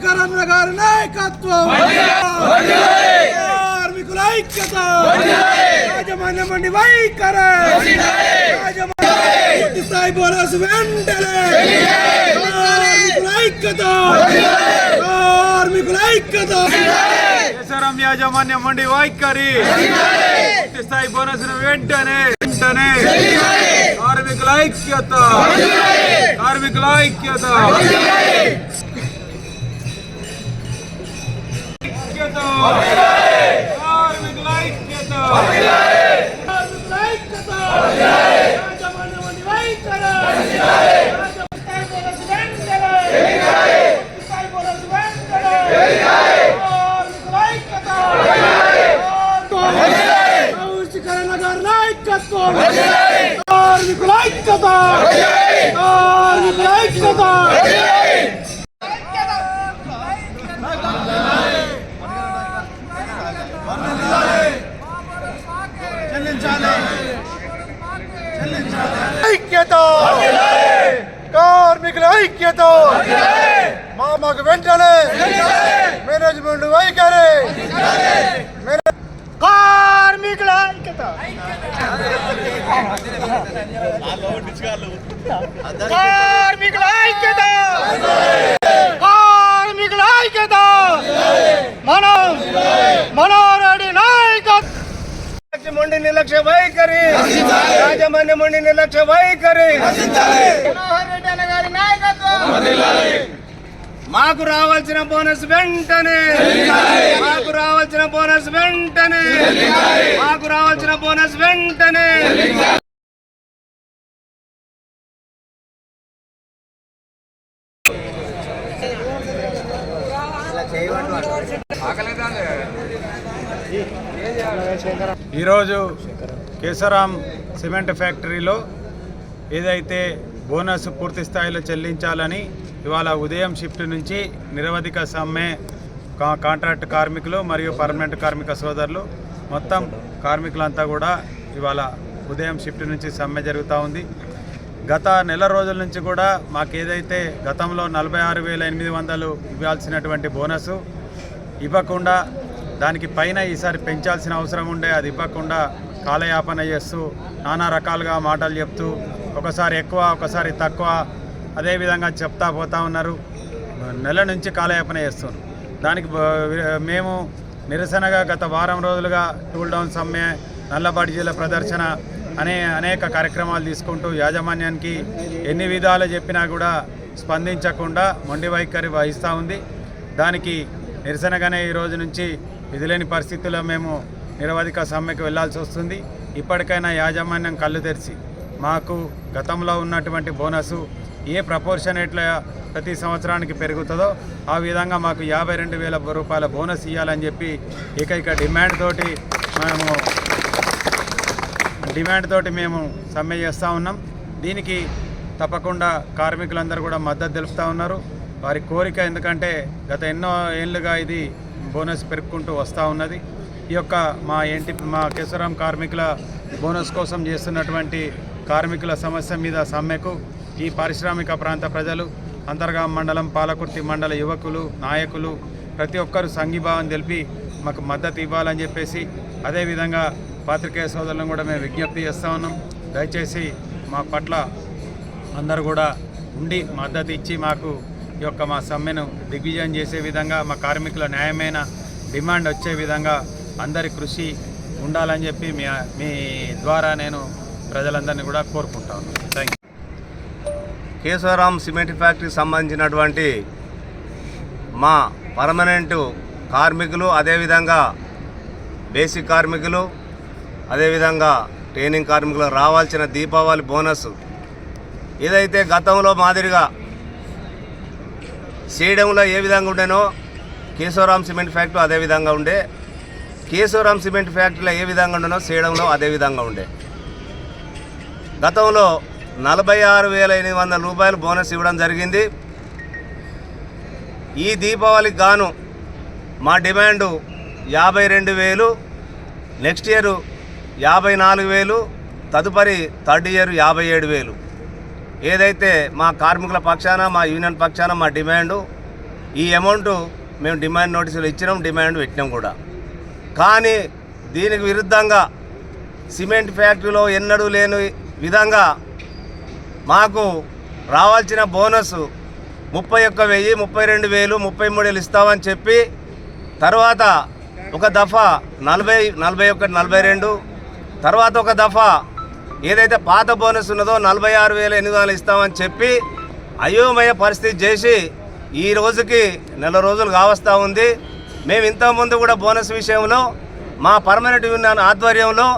Shikharanna గారి నాయకత్వం. కార్మికుల ఐక్యత. యాజమాన్య మండి వైఖరి స్థాయి బోనస్ వెంటనే. కార్మికుల ఐక్యత. కార్మికుల ఐక్యత. కేసరం యాజమాన్య మండి వైఖరి. పూర్తి స్థాయి బోనస్ వెంటనే వెంటనే. కార్మికుల ఐక్యత. కార్మికుల ఐక్యత. పూర్తి స్థాయి బోనస్ వెంటనే కార్మికుల ఐక్యత కౌశికరణ గారి నాయకత్వం కార్మికుల ఐక్యత! కార్మికుల ఐక్యత! మా మాకు వెంటనే మేనేజ్మెంట్ వైఖరి! కార్మికుల ఐక్యత! కార్మికుల ఐక్యత కార్మికుల ఐక్యత మనం మనోరెడ్డి నాయకత్వం నిర్లక్ష్య వైఖరి. యాజమాన్య మొండి నిర్లక్ష్య వైఖరి. మనోహర్ రెడ్డి అన్న గారి నాయకత్వం మాకు రావాల్సిన బోనస్ వెంటనే. మాకు రావాల్సిన బోనస్ వెంటనే. మాకు రావాల్సిన బోనస్ వెంటనే. ఈరోజు కేసరాం సిమెంట్ ఫ్యాక్టరీలో ఏదైతే బోనస్ పూర్తి స్థాయిలో చెల్లించాలని ఇవాళ ఉదయం షిఫ్ట్ నుంచి నిరవధిక సమ్మె కా- కాంట్రాక్ట్ కార్మికులు మరియు పర్మనెంట్ కార్మిక సోదరులు మొత్తం కార్మికులంతా కూడా ఇవాళ ఉదయం షిఫ్ట్ నుంచి సమ్మె జరుగుతూ ఉంది. గత నెల రోజుల నుంచి కూడా మాకు ఏదైతే గతంలో నలభై ఆరు వేల ఎనిమిది వందలు ఇవ్వాల్సినటువంటి బోనసు ఇవ్వకుండా దానికి పైన ఈసారి పెంచాల్సిన అవసరం ఉండే అది ఇవ్వకుండా కాలయాపన చేస్తూ నానా రకాలుగా మాటలు చెప్తూ ఒకసారి ఎక్కువ ఒకసారి తక్కువ అదేవిధంగా చెప్తా పోతా ఉన్నారు. నెల నుంచి కాలయాపన చేస్తున్నారు. దానికి మేము నిరసనగా గత వారం రోజులుగా టూల్ డౌన్ సమ్మె నల్లబాటి జిల్లా ప్రదర్శన అనే అనేక కార్యక్రమాలు తీసుకుంటూ యాజమాన్యానికి ఎన్ని విధాలు చెప్పినా కూడా స్పందించకుండా మొండి వైఖరి వహిస్తూ ఉంది. దానికి నిరసనగానే ఈ రోజు నుంచి విధులేని పరిస్థితుల్లో మేము నిరవధిక సమ్మెకు వెళ్ళాల్సి వస్తుంది. ఇప్పటికైనా యాజమాన్యం కళ్ళు తెరిచి మాకు గతంలో ఉన్నటువంటి బోనసు ఏ ప్రపోర్షనేట్ల ప్రతి సంవత్సరానికి పెరుగుతుందో ఆ విధంగా మాకు యాభై రెండు వేల రూపాయల బోనస్ ఇవ్వాలని చెప్పి ఏకైక డిమాండ్ తోటి మేము డిమాండ్ తోటి మేము సమ్మె చేస్తూ ఉన్నాం. దీనికి తప్పకుండా కార్మికులందరూ కూడా మద్దతు తెలుపుతూ ఉన్నారు. వారి కోరిక ఎందుకంటే గత ఎన్నో ఏళ్ళుగా ఇది బోనస్ పెరుక్కుంటూ వస్తూ ఉన్నది. ఈ యొక్క మా ఏంటి మా కేశవరాం కార్మికుల బోనస్ కోసం చేస్తున్నటువంటి కార్మికుల సమస్య మీద సమ్మెకు ఈ పారిశ్రామిక ప్రాంత ప్రజలు అంతర్గాం మండలం పాలకుర్తి మండల యువకులు నాయకులు ప్రతి ఒక్కరు సంఘీభావం తెలిపి మాకు మద్దతు ఇవ్వాలని చెప్పేసి అదేవిధంగా పాత్రికేయ సోదరులను కూడా మేము విజ్ఞప్తి చేస్తూ ఉన్నాం. దయచేసి మా పట్ల అందరూ కూడా ఉండి మద్దతు ఇచ్చి మాకు యొక్క మా సమ్మెను దిగ్విజయం చేసే విధంగా మా కార్మికుల న్యాయమైన డిమాండ్ వచ్చే విధంగా అందరి కృషి ఉండాలని చెప్పి మీ మీ ద్వారా నేను ప్రజలందరినీ కూడా కోరుకుంటాను. థ్యాంక్ యూ కేశవరాం సిమెంట్ ఫ్యాక్టరీకి సంబంధించినటువంటి మా పర్మనెంట్ కార్మికులు అదేవిధంగా బేసిక్ కార్మికులు అదేవిధంగా ట్రైనింగ్ కార్మికులు రావాల్సిన దీపావళి బోనస్. ఏదైతే గతంలో మాదిరిగా చేయడంలో ఏ విధంగా ఉండేనో కేశవరామ్ సిమెంట్ ఫ్యాక్టరీ అదే విధంగా ఉండే. కేశవరాం సిమెంట్ ఫ్యాక్టరీలో ఏ విధంగా ఉండేనో చేయడంలో అదే విధంగా ఉండే. గతంలో నలభై ఆరు వేల ఎనిమిది వందల రూపాయలు బోనస్ ఇవ్వడం జరిగింది. ఈ దీపావళికి గాను మా డిమాండు యాభై రెండు వేలు నెక్స్ట్ ఇయర్ యాభై నాలుగు వేలు తదుపరి థర్డ్ ఇయర్ యాభై ఏడు వేలు. ఏదైతే మా కార్మికుల పక్షాన మా యూనియన్ పక్షాన మా డిమాండు ఈ అమౌంట్ మేము డిమాండ్ నోటీసులు ఇచ్చినాం డిమాండ్ పెట్టినాం కూడా. కానీ దీనికి విరుద్ధంగా సిమెంట్ ఫ్యాక్టరీలో ఎన్నడూ లేని విధంగా మాకు రావాల్సిన బోనస్ ముప్పై ఒక్క వెయ్యి ముప్పై రెండు వేలు ముప్పై మూడు వేలు ఇస్తామని చెప్పి తర్వాత ఒక దఫా నలభై నలభై ఒకటి నలభై రెండు తర్వాత ఒక దఫా ఏదైతే పాత బోనస్ ఉన్నదో నలభై ఆరు వేల ఎనిమిది వందలు ఇస్తామని చెప్పి అయోమయ పరిస్థితి చేసి ఈ రోజుకి నెల రోజులు కావస్తూ ఉంది. మేము ఇంతకుముందు కూడా బోనస్ విషయంలో మా పర్మనెంట్ యూనియన్ ఆధ్వర్యంలో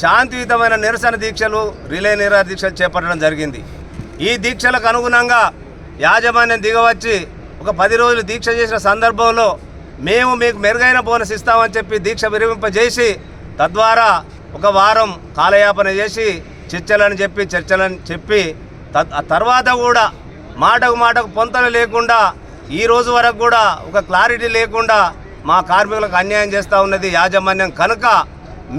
శాంతియుతమైన నిరసన దీక్షలు రిలే నిరాహార దీక్షలు చేపట్టడం జరిగింది. ఈ దీక్షలకు అనుగుణంగా యాజమాన్యం దిగవచ్చి ఒక పది రోజులు దీక్ష చేసిన సందర్భంలో మేము మీకు మెరుగైన బోనస్ ఇస్తామని చెప్పి దీక్ష విరమింపజేసి తద్వారా ఒక వారం కాలయాపన చేసి చర్చలని చెప్పి చర్చలని చెప్పి తర్వాత కూడా మాటకు మాటకు పొంతలు లేకుండా ఈ రోజు వరకు కూడా ఒక క్లారిటీ లేకుండా మా కార్మికులకు అన్యాయం చేస్తూ ఉన్నది యాజమాన్యం. కనుక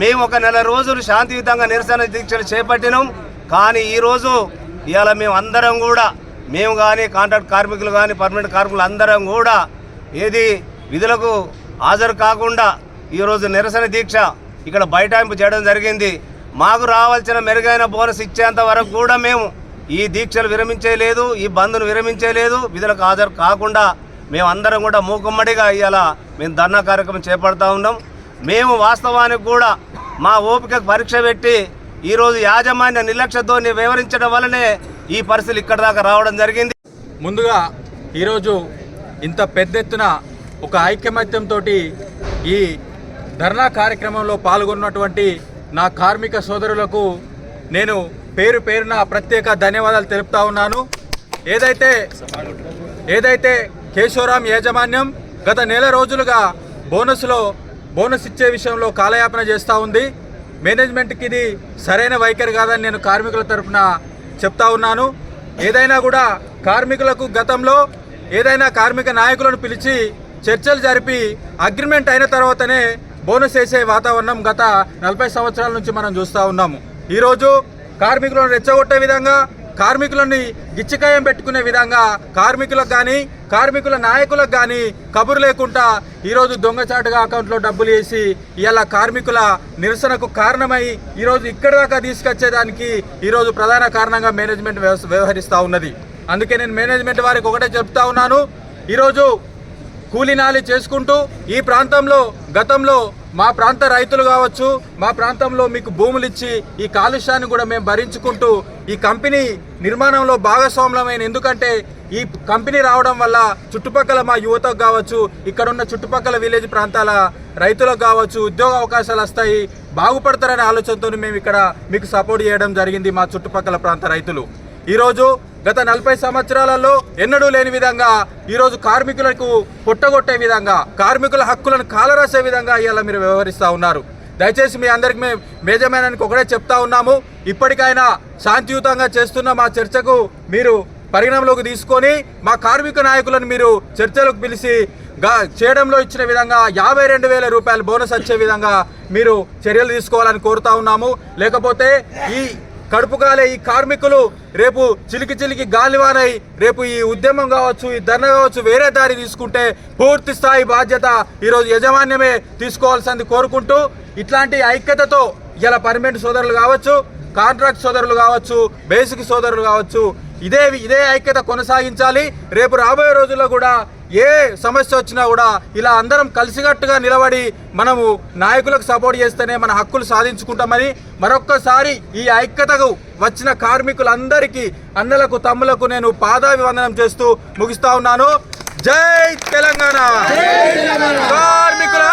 మేము ఒక నెల రోజులు శాంతియుతంగా నిరసన దీక్షలు చేపట్టినాం. కానీ ఈరోజు ఇవాళ మేము అందరం కూడా మేము కానీ కాంట్రాక్ట్ కార్మికులు కానీ పర్మనెంట్ కార్మికులు అందరం కూడా ఏది విధులకు హాజరు కాకుండా ఈరోజు నిరసన దీక్ష ఇక్కడ బైఠాయింపు చేయడం జరిగింది. మాకు రావాల్సిన మెరుగైన బోనస్ ఇచ్చేంత వరకు కూడా మేము ఈ దీక్షలు విరమించేయలేదు ఈ బంద్ను విరమించేయలేదు విధులకు హాజరు కాకుండా మేము అందరం కూడా మూకుమ్మడిగా ఇవాళ మేము ధర్నా కార్యక్రమం చేపడతా ఉన్నాం. మేము వాస్తవానికి కూడా మా ఓపికకు పరీక్ష పెట్టి ఈరోజు యాజమాన్య నిర్లక్ష్యంతో వివరించడం వల్లనే ఈ పరిస్థితులు ఇక్కడ దాకా రావడం జరిగింది. ముందుగా ఈరోజు ఇంత పెద్ద ఎత్తున ఒక ఐకమత్యంతో ఈ ధర్నా కార్యక్రమంలో పాల్గొన్నటువంటి నా కార్మిక సోదరులకు నేను పేరు పేరున ప్రత్యేక ధన్యవాదాలు తెలుపుతా ఉన్నాను. ఏదైతే ఏదైతే కేశవరాం యాజమాన్యం గత నెల రోజులుగా బోనస్లో బోనస్ ఇచ్చే విషయంలో కాలయాపన చేస్తూ ఉంది. మేనేజ్మెంట్కి ఇది సరైన వైఖరి కాదని నేను కార్మికుల తరఫున చెప్తా ఉన్నాను. ఏదైనా కూడా కార్మికులకు గతంలో ఏదైనా కార్మిక నాయకులను పిలిచి చర్చలు జరిపి అగ్రిమెంట్ అయిన తర్వాతనే బోనస్ వేసే వాతావరణం గత నలభై సంవత్సరాల నుంచి మనం చూస్తూ ఉన్నాము. ఈరోజు కార్మికులను రెచ్చగొట్టే విధంగా కార్మికులని గిచ్చికాయం పెట్టుకునే విధంగా కార్మికులకు కానీ కార్మికుల నాయకులకు కానీ కబురు లేకుండా ఈరోజు దొంగచాటుగా అకౌంట్లో డబ్బులు వేసి ఇలా కార్మికుల నిరసనకు కారణమై ఈరోజు ఇక్కడి దాకా తీసుకొచ్చేదానికి ఈరోజు ప్రధాన కారణంగా మేనేజ్మెంట్ వ్యవహరిస్తూ ఉన్నది. అందుకే నేను మేనేజ్మెంట్ వారికి ఒకటే చెప్తా ఉన్నాను. ఈరోజు కూలినాలి చేసుకుంటూ ఈ ప్రాంతంలో గతంలో మా ప్రాంత రైతులు కావచ్చు మా ప్రాంతంలో మీకు భూములు ఇచ్చి ఈ కాలుష్యాన్ని కూడా మేము భరించుకుంటూ ఈ కంపెనీ నిర్మాణంలో భాగస్వాములమైన ఎందుకంటే ఈ కంపెనీ రావడం వల్ల చుట్టుపక్కల మా యువతకు కావచ్చు ఇక్కడ ఉన్న చుట్టుపక్కల విలేజ్ ప్రాంతాల రైతులకు కావచ్చు ఉద్యోగ అవకాశాలు వస్తాయి బాగుపడతారనే ఆలోచనతో మేము ఇక్కడ మీకు సపోర్ట్ చేయడం జరిగింది మా చుట్టుపక్కల ప్రాంత రైతులు. ఈరోజు గత నలభై సంవత్సరాలలో ఎన్నడూ లేని విధంగా ఈరోజు కార్మికులకు పుట్టగొట్టే విధంగా కార్మికుల హక్కులను కాలరాసే విధంగా ఇవాళ మీరు వ్యవహరిస్తూ ఉన్నారు. దయచేసి మీ అందరికి మేము మేజమేనానికి ఒకటే చెప్తా ఉన్నాము. ఇప్పటికైనా శాంతియుతంగా చేస్తున్న మా చర్చకు మీరు పరిగణంలోకి తీసుకొని మా కార్మిక నాయకులను మీరు చర్చలకు పిలిచి గా చేయడంలో ఇచ్చిన విధంగా యాభై రెండు వేల రూపాయల బోనస్ వచ్చే విధంగా మీరు చర్యలు తీసుకోవాలని కోరుతా ఉన్నాము. లేకపోతే ఈ కడుపు కాలే ఈ కార్మికులు రేపు చిలికి చిలికి గాలివానై రేపు ఈ ఉద్యమం కావచ్చు ఈ ధర్నా కావచ్చు వేరే దారి తీసుకుంటే పూర్తి స్థాయి బాధ్యత ఈరోజు యజమాన్యమే తీసుకోవాల్సింది కోరుకుంటూ ఇట్లాంటి ఐక్యతతో ఇలా పర్మనెంట్ సోదరులు కావచ్చు కాంట్రాక్ట్ సోదరులు కావచ్చు బేసిక్ సోదరులు కావచ్చు ఇదే ఇదే ఐక్యత కొనసాగించాలి. రేపు రాబోయే రోజుల్లో కూడా ఏ సమస్య వచ్చినా కూడా ఇలా అందరం కలిసికట్టుగా నిలబడి మనము నాయకులకు సపోర్ట్ చేస్తేనే మన హక్కులు సాధించుకుంటామని మరొక్కసారి ఈ ఐక్యతకు వచ్చిన కార్మికులందరికీ అన్నలకు తమ్ములకు నేను పాదాభివందనం చేస్తూ ముగిస్తా ఉన్నాను. జై తెలంగాణ! కార్మికుల